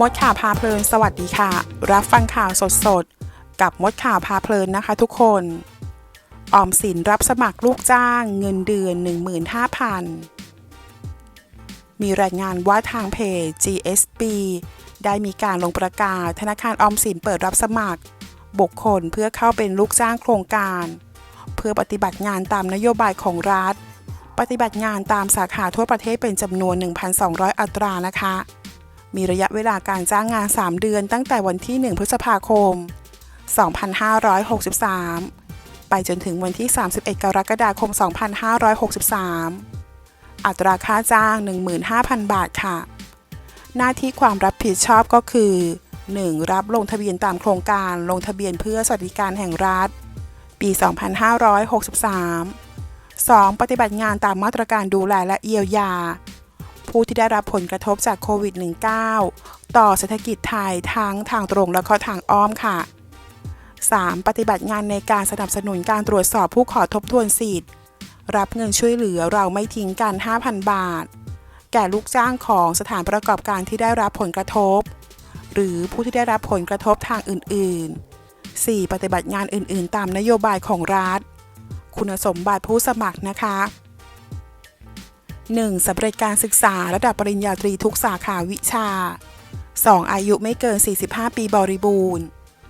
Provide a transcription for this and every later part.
มดข่าวพาเพลินสวัสดีค่ะ รับฟังข่าวสดๆกับมดข่าวพาเพลินนะคะทุกคนออมสินรับสมัครลูกจ้างเงินเดือน 15,000 มีรายงานว่าทางเพจ GSB ได้มีการลงประกาศธนาคารออมสินเปิดรับสมัคร บุคคลเพื่อเข้าเป็นลูกจ้างโครงการ เพื่อปฏิบัติงานตามนโยบายของรัฐ ปฏิบัติงานตามสาขาทั่วประเทศเป็นจำนวน 1,200 อัตรานะคะ มีระยะเวลาการจ้างงาน 3 เดือนตั้งแต่วันที่ 1 พฤษภาคม 2563 ไปจนถึงวันที่ 31 กรกฎาคม 2563 อัตราค่าจ้าง 15,000 บาทค่ะ หน้าที่ความรับผิดชอบก็คือ 1. รับลงทะเบียนตามโครงการลงทะเบียนเพื่อสวัสดิการแห่งรัฐ ปี 2563 2. ปฏิบัติงานตามมาตรการดูแลและเยียวยา ผู้ที่ได้รับผลกระทบจากโควิด -19 ต่อเศรษฐกิจไทยทั้งทางตรงและก็ทางอ้อมค่ะ 3. ปฏิบัติงานในการสนับสนุนการตรวจสอบผู้ขอทบทวนสิทธิ์ รับเงินช่วยเหลือเราไม่ทิ้งกัน 5,000 บาท แก่ลูกจ้างของสถานประกอบการที่ได้รับผลกระทบ หรือผู้ที่ได้รับผลกระทบทางอื่น ๆ 4. ปฏิบัติงานอื่น ๆ ตามนโยบายของรัฐ คุณสมบัติผู้สมัครนะคะ 1. สำเร็จการศึกษาระดับปริญญาตรีทุกสาขาวิชา 2. อายุไม่เกิน 45 ปีบริบูรณ์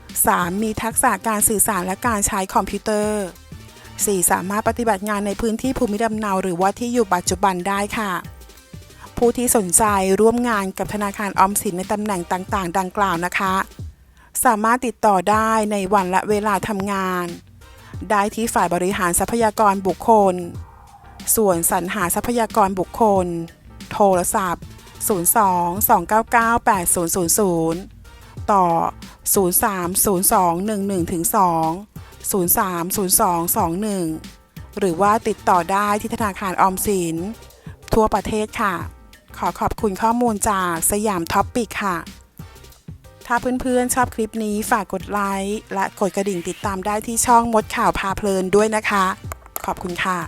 3. มีทักษะการสื่อสารและการใช้คอมพิวเตอร์ 4. สามารถปฏิบัติงานในพื้นที่ภูมิลำเนาหรือว่าที่อยู่ปัจจุบันได้ค่ะ ผู้ที่สนใจร่วมงานกับธนาคารออมสินในตำแหน่งต่างๆ ดังกล่าวนะคะ สามารถติดต่อได้ในวันและเวลาทำงาน ได้ที่ฝ่ายบริหารทรัพยากรบุคคล ส่วนสรรหาทรัพยากรบุคคล โทรศัพท์ 02 299 8000 ต่อ 030211ถึง2 030221 หรือว่าติดต่อได้ที่ธนาคารออมสิน ทั่วประเทศค่ะ ขอขอบคุณข้อมูลจากสยามท็อปปิกค่ะ ถ้าเพื่อนๆชอบคลิปนี้ฝากกดไลค์และกดกระดิ่งติดตามได้ที่ช่องมดข่าวพาเพลินด้วยนะคะ ขอบคุณค่ะ